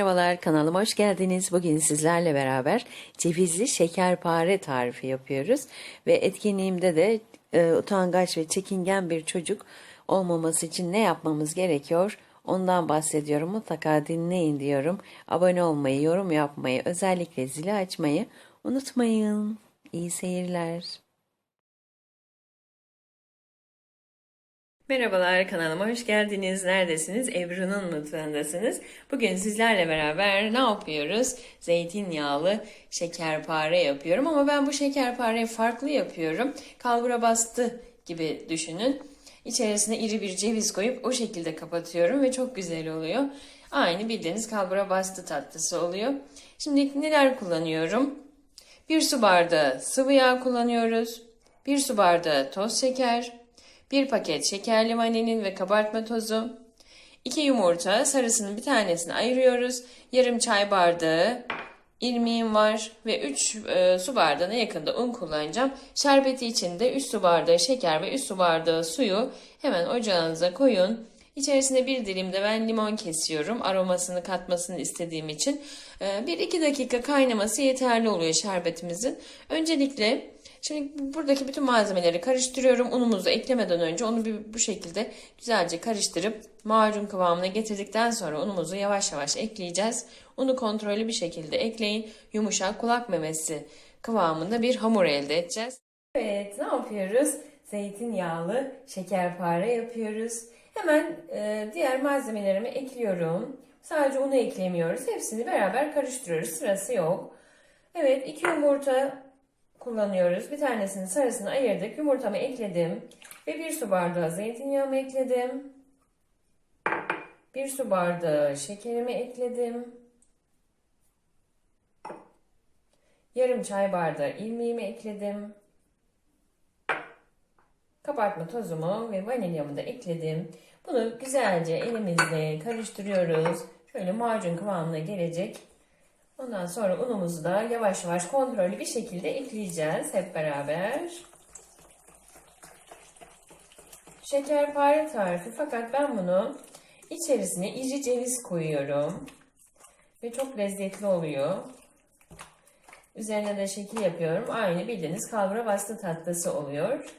Merhabalar kanalıma hoş geldiniz. Bugün sizlerle beraber cevizli şekerpare tarifi yapıyoruz. Ve etkinliğimde de e, utangaç ve çekingen bir çocuk olmaması için ne yapmamız gerekiyor ondan bahsediyorum. Mutlaka dinleyin diyorum. Abone olmayı, yorum yapmayı, özellikle zili açmayı unutmayın. İyi seyirler. Merhabalar kanalıma hoş geldiniz. Neredesiniz? Ebru'nun mutfağındasınız. Bugün sizlerle beraber ne yapıyoruz? Zeytinyağlı şekerpare yapıyorum ama ben bu şekerpareyi farklı yapıyorum. Kalbura bastı gibi düşünün. İçerisine iri bir ceviz koyup o şekilde kapatıyorum ve çok güzel oluyor. Aynı bildiğiniz kalbura bastı tatlısı oluyor. Şimdi neler kullanıyorum? Bir su bardağı sıvı yağ kullanıyoruz. Bir su bardağı toz şeker, bir paket şekerli vanilin ve kabartma tozu, 2 yumurta sarısının bir tanesini ayırıyoruz. Yarım çay bardağı irmiğim var ve 3 e, su bardağına yakında un kullanacağım. Şerbeti için de 3 su bardağı şeker ve 3 su bardağı suyu hemen ocağınıza koyun. İçerisine bir dilim de ben limon kesiyorum. Aromasını katmasını istediğim için. 1-2 e, dakika kaynaması yeterli oluyor şerbetimizin. Öncelikle Şimdi buradaki bütün malzemeleri karıştırıyorum. Unumuzu eklemeden önce onu bir bu şekilde güzelce karıştırıp macun kıvamına getirdikten sonra unumuzu yavaş yavaş ekleyeceğiz. Unu kontrollü bir şekilde ekleyin. Yumuşak kulak memesi kıvamında bir hamur elde edeceğiz. Evet ne yapıyoruz? Zeytinyağlı şekerpare yapıyoruz. Hemen e, diğer malzemelerimi ekliyorum. Sadece unu eklemiyoruz. Hepsini beraber karıştırıyoruz. Sırası yok. Evet iki yumurta kullanıyoruz. Bir tanesinin sarısını ayırdık. Yumurtamı ekledim. Ve bir su bardağı zeytinyağımı ekledim. Bir su bardağı şekerimi ekledim. Yarım çay bardağı ilmeğimi ekledim. Kabartma tozumu ve vanilyamı da ekledim. Bunu güzelce elimizle karıştırıyoruz. Şöyle macun kıvamına gelecek. Ondan sonra unumuzu da yavaş yavaş kontrollü bir şekilde ekleyeceğiz hep beraber. Şekerpare tarifi fakat ben bunu içerisine iri ceviz koyuyorum. Ve çok lezzetli oluyor. Üzerine de şekil yapıyorum. Aynı bildiğiniz kalbura bastı tatlısı oluyor.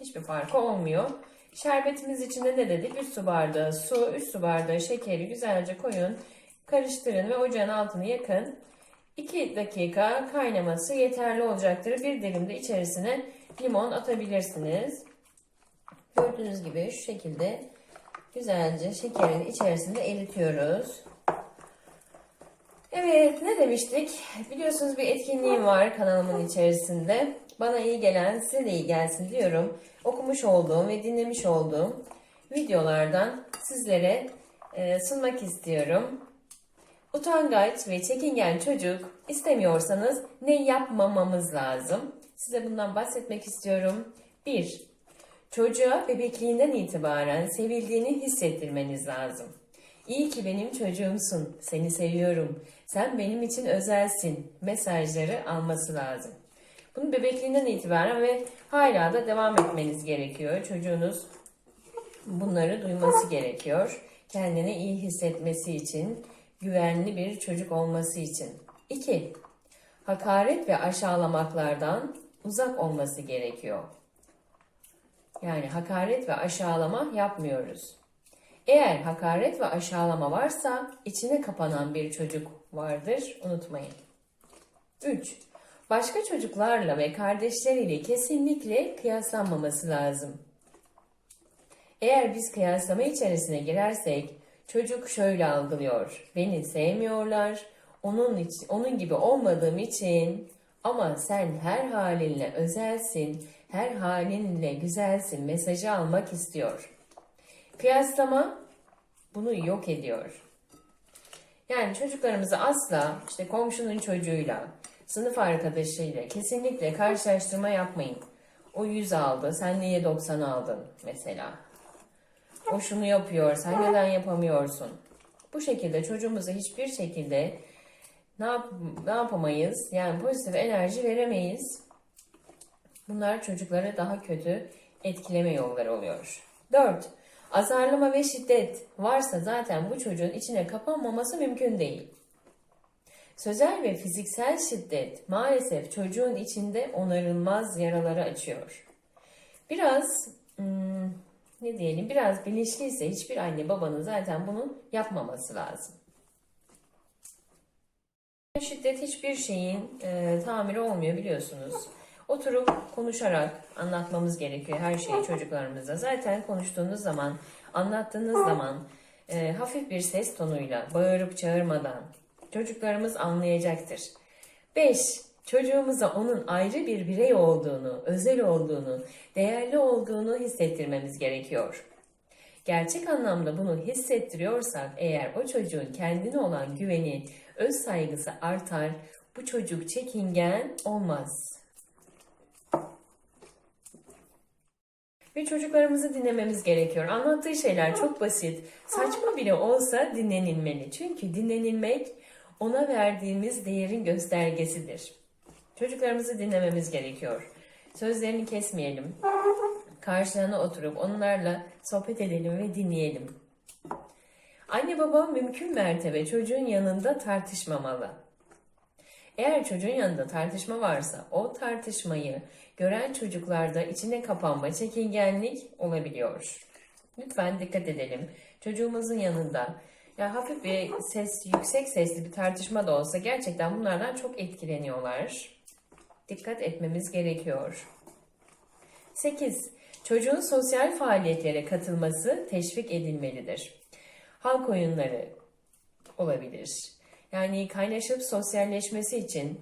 Hiçbir farkı olmuyor. Şerbetimiz içinde ne dedik? 3 su bardağı su, 3 su bardağı şekeri güzelce koyun. Karıştırın ve ocağın altını yakın. 2 dakika kaynaması yeterli olacaktır. Bir dilim de içerisine limon atabilirsiniz. Gördüğünüz gibi şu şekilde güzelce şekerin içerisinde eritiyoruz. Evet ne demiştik? Biliyorsunuz bir etkinliğim var kanalımın içerisinde. Bana iyi gelen size de iyi gelsin diyorum. Okumuş olduğum ve dinlemiş olduğum videolardan sizlere e, sunmak istiyorum. Utangaç ve çekingen çocuk istemiyorsanız ne yapmamamız lazım? Size bundan bahsetmek istiyorum. 1. Çocuğa bebekliğinden itibaren sevildiğini hissettirmeniz lazım. İyi ki benim çocuğumsun, seni seviyorum, sen benim için özelsin mesajları alması lazım. Bunu bebekliğinden itibaren ve hala da devam etmeniz gerekiyor. Çocuğunuz bunları duyması gerekiyor. Kendini iyi hissetmesi için güvenli bir çocuk olması için. 2. Hakaret ve aşağılamaklardan uzak olması gerekiyor. Yani hakaret ve aşağılama yapmıyoruz. Eğer hakaret ve aşağılama varsa içine kapanan bir çocuk vardır, unutmayın. 3. Başka çocuklarla ve kardeşleriyle kesinlikle kıyaslanmaması lazım. Eğer biz kıyaslama içerisine girersek Çocuk şöyle algılıyor. Beni sevmiyorlar. Onun için, onun gibi olmadığım için ama sen her halinle özelsin, her halinle güzelsin mesajı almak istiyor. Kıyaslama bunu yok ediyor. Yani çocuklarımızı asla işte komşunun çocuğuyla, sınıf arkadaşıyla kesinlikle karşılaştırma yapmayın. O 100 aldı, sen niye 90 aldın mesela. O şunu yapıyor, sen neden yapamıyorsun? Bu şekilde çocuğumuza hiçbir şekilde ne, yap ne yapamayız? Yani pozitif enerji veremeyiz. Bunlar çocukları daha kötü etkileme yolları oluyor. 4. Azarlama ve şiddet varsa zaten bu çocuğun içine kapanmaması mümkün değil. Sözel ve fiziksel şiddet maalesef çocuğun içinde onarılmaz yaraları açıyor. Biraz hmm, ne diyelim biraz bilinçliyse hiçbir anne babanın zaten bunu yapmaması lazım. Şiddet hiçbir şeyin e, tamiri olmuyor biliyorsunuz. Oturup konuşarak anlatmamız gerekiyor her şeyi çocuklarımıza. Zaten konuştuğunuz zaman, anlattığınız zaman e, hafif bir ses tonuyla, bağırıp çağırmadan çocuklarımız anlayacaktır. 5. Çocuğumuza onun ayrı bir birey olduğunu, özel olduğunu, değerli olduğunu hissettirmemiz gerekiyor. Gerçek anlamda bunu hissettiriyorsak eğer o çocuğun kendine olan güveni, öz saygısı artar, bu çocuk çekingen olmaz. Ve çocuklarımızı dinlememiz gerekiyor. Anlattığı şeyler çok basit. Saçma bile olsa dinlenilmeli. Çünkü dinlenilmek ona verdiğimiz değerin göstergesidir. Çocuklarımızı dinlememiz gerekiyor. Sözlerini kesmeyelim. Karşılarına oturup onlarla sohbet edelim ve dinleyelim. Anne baba mümkün mertebe çocuğun yanında tartışmamalı. Eğer çocuğun yanında tartışma varsa o tartışmayı gören çocuklarda içine kapanma, çekingenlik olabiliyor. Lütfen dikkat edelim. Çocuğumuzun yanında ya hafif bir ses, yüksek sesli bir tartışma da olsa gerçekten bunlardan çok etkileniyorlar. Dikkat etmemiz gerekiyor. 8. Çocuğun sosyal faaliyetlere katılması teşvik edilmelidir. Halk oyunları olabilir. Yani kaynaşıp sosyalleşmesi için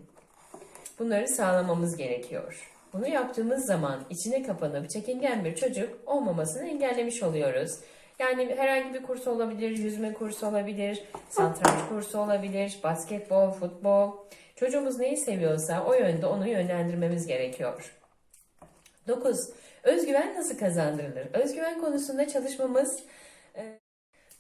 bunları sağlamamız gerekiyor. Bunu yaptığımız zaman içine kapanıp çekingen bir çocuk olmamasını engellemiş oluyoruz. Yani herhangi bir kurs olabilir, yüzme kursu olabilir, satranç kursu olabilir, basketbol, futbol. Çocuğumuz neyi seviyorsa o yönde onu yönlendirmemiz gerekiyor. 9. Özgüven nasıl kazandırılır? Özgüven konusunda çalışmamız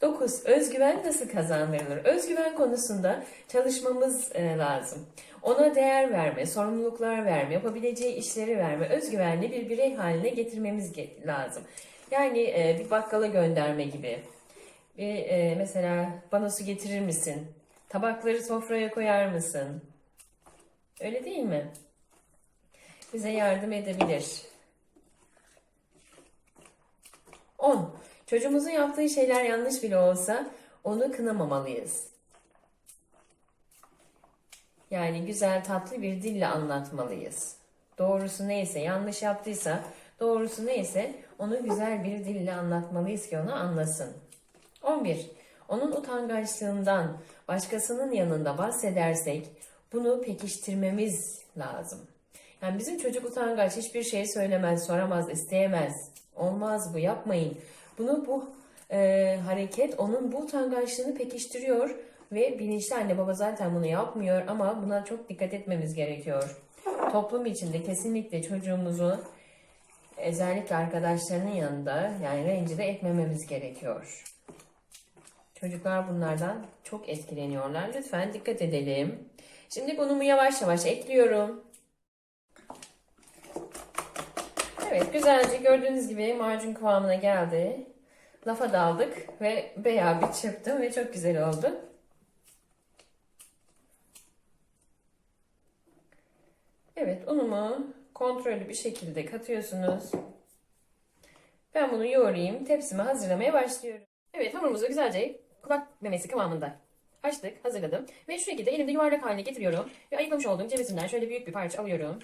9. Özgüven nasıl kazandırılır? Özgüven konusunda çalışmamız e, lazım. Ona değer verme, sorumluluklar verme, yapabileceği işleri verme, özgüvenli bir birey haline getirmemiz ge- lazım. Yani e, bir bakkala gönderme gibi. Bir, e, mesela bana su getirir misin? Tabakları sofraya koyar mısın? Öyle değil mi? Bize yardım edebilir. 10. Çocuğumuzun yaptığı şeyler yanlış bile olsa onu kınamamalıyız. Yani güzel tatlı bir dille anlatmalıyız. Doğrusu neyse, yanlış yaptıysa, doğrusu neyse onu güzel bir dille anlatmalıyız ki onu anlasın. 11. Onun utangaçlığından başkasının yanında bahsedersek bunu pekiştirmemiz lazım. Yani bizim çocuk utangaç hiçbir şey söylemez, soramaz, isteyemez. Olmaz bu yapmayın. Bunu bu e, hareket onun bu utangaçlığını pekiştiriyor ve bilinçli anne baba zaten bunu yapmıyor ama buna çok dikkat etmemiz gerekiyor. Toplum içinde kesinlikle çocuğumuzu özellikle arkadaşlarının yanında yani rencide etmememiz gerekiyor. Çocuklar bunlardan çok etkileniyorlar. Lütfen dikkat edelim. Şimdi unumu yavaş yavaş ekliyorum. Evet güzelce gördüğünüz gibi macun kıvamına geldi. Lafa daldık ve bayağı bir çırptım ve çok güzel oldu. Evet unumu kontrollü bir şekilde katıyorsunuz. Ben bunu yoğurayım. Tepsimi hazırlamaya başlıyorum. Evet hamurumuzu güzelce kulak memesi kıvamında açtık, hazırladım. Ve şu şekilde elimde yuvarlak haline getiriyorum. Ve ayıklamış olduğum cevizimden şöyle büyük bir parça alıyorum.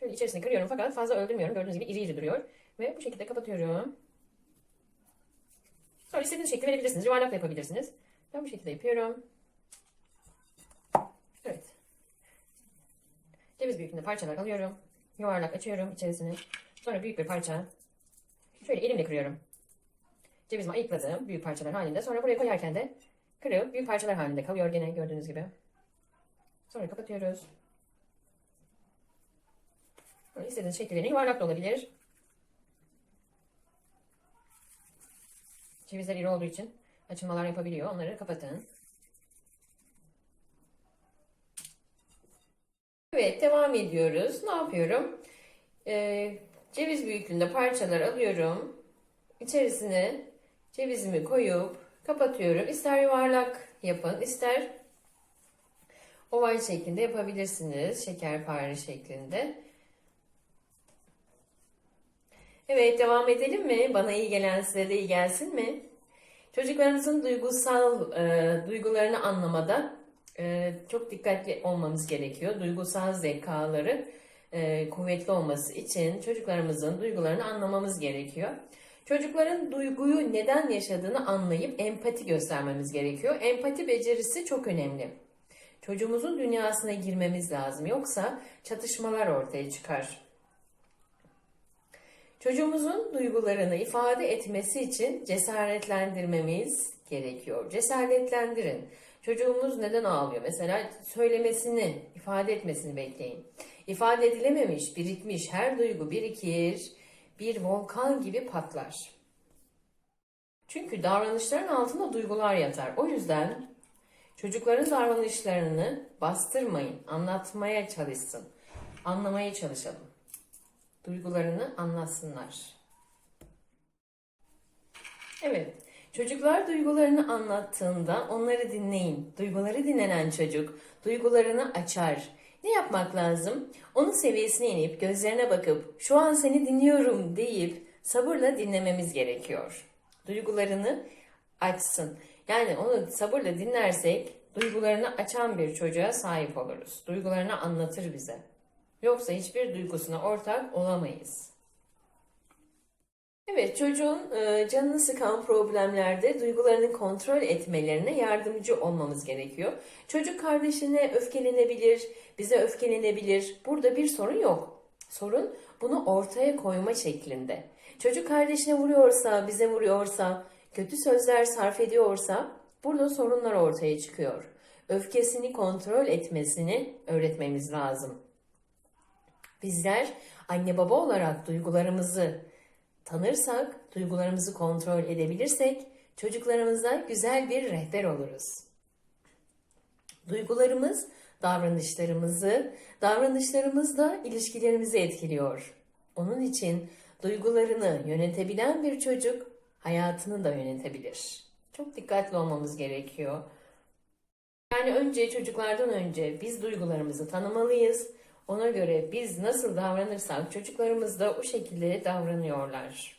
Şöyle içerisine kırıyorum fakat fazla öldürmüyorum. Gördüğünüz gibi iri iri duruyor. Ve bu şekilde kapatıyorum. Sonra istediğiniz şekli verebilirsiniz. Yuvarlak da yapabilirsiniz. Ben bu şekilde yapıyorum. Evet. Ceviz büyüklüğünde parçalar alıyorum. Yuvarlak açıyorum içerisini. Sonra büyük bir parça. Şöyle elimle kırıyorum. Cevizimi ayıkladım büyük parçalar halinde. Sonra buraya koyarken de kırıp büyük parçalar halinde kalıyor gene gördüğünüz gibi. Sonra kapatıyoruz. Böyle istediğiniz şekillerini yuvarlak da olabilir. Cevizler iri olduğu için açılmalar yapabiliyor. Onları kapatın. Evet devam ediyoruz. Ne yapıyorum? Ee, ceviz büyüklüğünde parçalar alıyorum. içerisine cevizimi koyup kapatıyorum. İster yuvarlak yapın, ister oval şeklinde yapabilirsiniz. Şekerpare şeklinde. Evet devam edelim mi? Bana iyi gelen size de iyi gelsin mi? Çocuklarımızın duygusal e, duygularını anlamada e, çok dikkatli olmamız gerekiyor. Duygusal zekaları e, kuvvetli olması için çocuklarımızın duygularını anlamamız gerekiyor. Çocukların duyguyu neden yaşadığını anlayıp empati göstermemiz gerekiyor. Empati becerisi çok önemli. Çocuğumuzun dünyasına girmemiz lazım. Yoksa çatışmalar ortaya çıkar. Çocuğumuzun duygularını ifade etmesi için cesaretlendirmemiz gerekiyor. Cesaretlendirin. Çocuğumuz neden ağlıyor? Mesela söylemesini, ifade etmesini bekleyin. İfade edilememiş, birikmiş her duygu birikir, bir volkan gibi patlar. Çünkü davranışların altında duygular yatar. O yüzden çocukların davranışlarını bastırmayın, anlatmaya çalışsın, anlamaya çalışalım duygularını anlatsınlar. Evet, çocuklar duygularını anlattığında onları dinleyin. Duyguları dinlenen çocuk duygularını açar. Ne yapmak lazım? Onun seviyesine inip gözlerine bakıp şu an seni dinliyorum deyip sabırla dinlememiz gerekiyor. Duygularını açsın. Yani onu sabırla dinlersek duygularını açan bir çocuğa sahip oluruz. Duygularını anlatır bize. Yoksa hiçbir duygusuna ortak olamayız. Evet, çocuğun e, canını sıkan problemlerde duygularını kontrol etmelerine yardımcı olmamız gerekiyor. Çocuk kardeşine öfkelenebilir, bize öfkelenebilir. Burada bir sorun yok. Sorun bunu ortaya koyma şeklinde. Çocuk kardeşine vuruyorsa, bize vuruyorsa, kötü sözler sarf ediyorsa burada sorunlar ortaya çıkıyor. Öfkesini kontrol etmesini öğretmemiz lazım. Bizler anne baba olarak duygularımızı tanırsak, duygularımızı kontrol edebilirsek çocuklarımıza güzel bir rehber oluruz. Duygularımız davranışlarımızı, davranışlarımız da ilişkilerimizi etkiliyor. Onun için duygularını yönetebilen bir çocuk hayatını da yönetebilir. Çok dikkatli olmamız gerekiyor. Yani önce çocuklardan önce biz duygularımızı tanımalıyız ona göre biz nasıl davranırsak çocuklarımız da o şekilde davranıyorlar.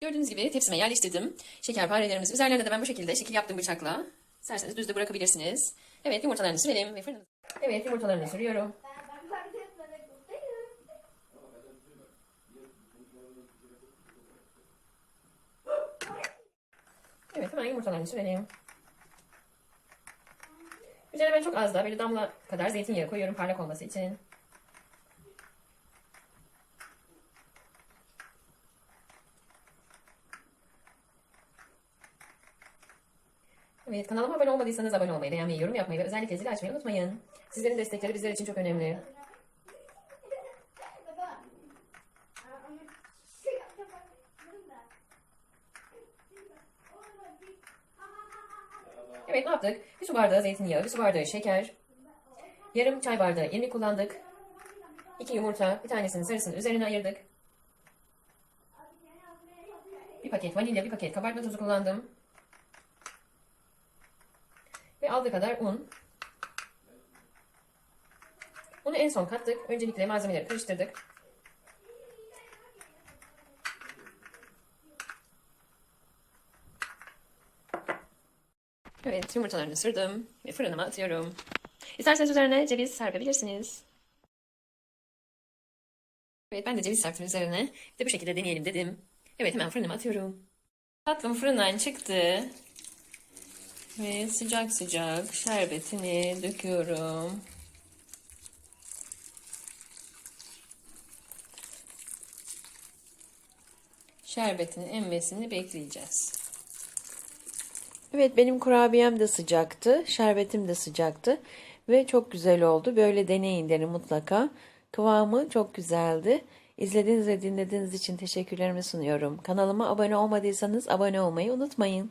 Gördüğünüz gibi tepsime yerleştirdim. Şekerparelerimiz üzerlerine de ben bu şekilde şekil yaptım bıçakla. İsterseniz düz de bırakabilirsiniz. Evet yumurtalarını sürelim ve fırınımıza. Evet yumurtalarını sürüyorum. Evet hemen yumurtalarını sürelim. Üzerine ben çok az da böyle damla kadar zeytinyağı koyuyorum parlak olması için. Evet kanalıma abone olmadıysanız abone olmayı, beğenmeyi, yorum yapmayı ve özellikle zili açmayı unutmayın. Sizlerin destekleri bizler için çok önemli. Evet ne yaptık? Bir su bardağı zeytinyağı, bir su bardağı şeker, yarım çay bardağı irmik kullandık. İki yumurta, bir tanesinin sarısını üzerine ayırdık. Bir paket vanilya, bir paket kabartma tozu kullandım. Ve aldığı kadar un. Unu en son kattık. Öncelikle malzemeleri karıştırdık. Evet yumurtalarını sırdım ve fırınıma atıyorum. İsterseniz üzerine ceviz serpebilirsiniz. Evet ben de ceviz serptim üzerine. Bir de bu şekilde deneyelim dedim. Evet hemen fırınıma atıyorum. Tatlım fırından çıktı. Ve sıcak sıcak şerbetini döküyorum. Şerbetin emmesini bekleyeceğiz. Evet benim kurabiyem de sıcaktı, şerbetim de sıcaktı ve çok güzel oldu. Böyle deneyin derim mutlaka. Kıvamı çok güzeldi. İzlediğiniz ve dinlediğiniz için teşekkürlerimi sunuyorum. Kanalıma abone olmadıysanız abone olmayı unutmayın.